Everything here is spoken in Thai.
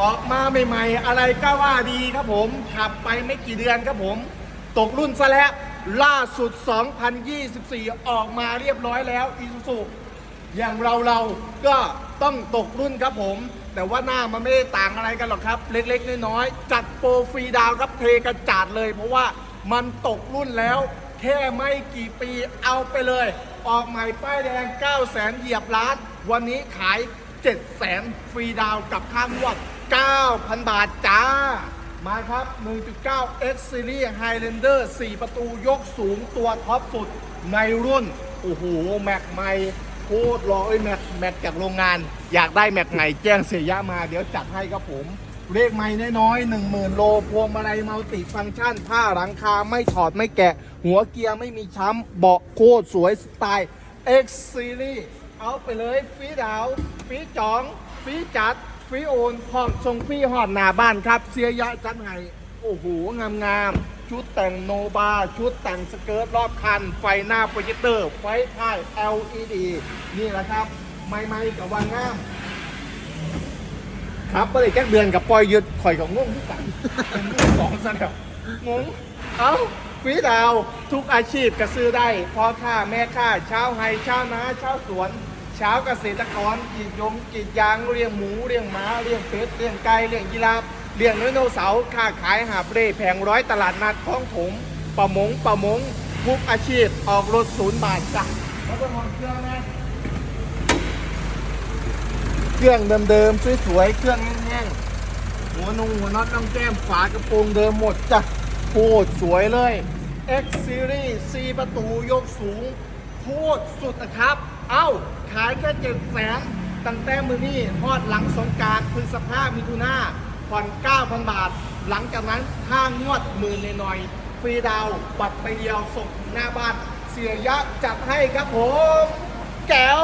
ออกมาใหม่ๆ อะไรก็ว่าดีครับผมขับไปไม่กี่เดือนครับผม ตกรุ่นซะแล้วล่าสุด 2024 ออกมาเรียบร้อยแล้วอีซูซูอย่างเราเราๆก็ต้องตกรุ่นครับผม แต่ว่าหน้ามันไม่ได้ต่างอะไรกันหรอกครับ เล็กๆ น้อยๆ จัดโปรฟรีดาวครับเทกระจาดเลย เพราะว่ามันตกรุ่นแล้ว แค่ไม่กี่ปีเอาไปเลย ออกใหม่ป้ายแดง 9 0 0 0 0 0เหยียบล้าน วันนี้ขาย 7 0 0 0 0 0ฟรีดาวกับค่างวด 9,000 บาทจ้า มาครับ 1.9 X Series Highlander 4 ประตูยกสูงตัวท็อปสุดในรุ่น โอ้โห แม็กใหม่โคตรรอเอ้แม็กแม็กจากโรงงาน อยากได้แม็กไหนแจ้งเสียยะมาเดี๋ยวจัดให้ครับผมเลขไม่น้อยๆ10,000 โล พวงมาลัยมัลติฟังก์ชัน ผ้าหลังคาไม่ถอดไม่แกะ หัวเกียร์ไม่มีช้ำ เบาะโคตรสวยสไตล์ X Series เอาไปเลยฟีดาวฟีจองฟีจัด ฟรีโอนพร้อมส่งฟรีหอดหน้าบ้านครับ เสียยะจันไห้โอ้โห งามงามๆชุดแต่งโนบา ชุดแต่งสเกิร์ตรอบคัน ไฟหน้าโปรเจคเตอร์ ไฟท้าย LED นี่แหละครับ ไม่ไม่ๆกับวางงาม ครับก็เลยแก้เดือนกับปอยยึดข่อยกับงงทุกกันเป็นลูกสองซะแล้วงง เอ้าฟรีดาว ทุกอาชีพก็ซื้อได้พ่อค้าแม่ค้าชาวไฮชาวนาชาวสวน ชาวเกษตรกรกรีดยงกรีดยางเลี้ยงหมูเลี้ยงม้าเลี้ยงเป็ดเลี้ยงไก่เลี้ยงยีราฟเลี้ยงไดโนเสาร์ค้าขายหาบเร่แผงร้อยตลาดนัดคลองถมประมงประมงทุกอาชีพออกรถศูนย์บาทจ้ะแล้วเป็นของเครื่องนะเครื่องเดิมๆสวยๆเครื่องแห้งๆหัวนุงหัวน็อตน้ำแก้มฝากระโปรงเดิมหมดจ้ะโคตรสวยเลย X Series 4ประตูยกสูงโคตรสุดนะครับ เอ้า ขายแค่เจ็ดแสนตั้งแต่มือนี่ทอดหลังสงการพฤษภาพมิถุนาผ่อน9,000 บาท หลังจากนั้นค่างวดหมื่นหน่อยฟรีดาวบัตรไปเดียวส่งถึงหน้าบ้าน เสียยะจัดให้ครับผม แก้ว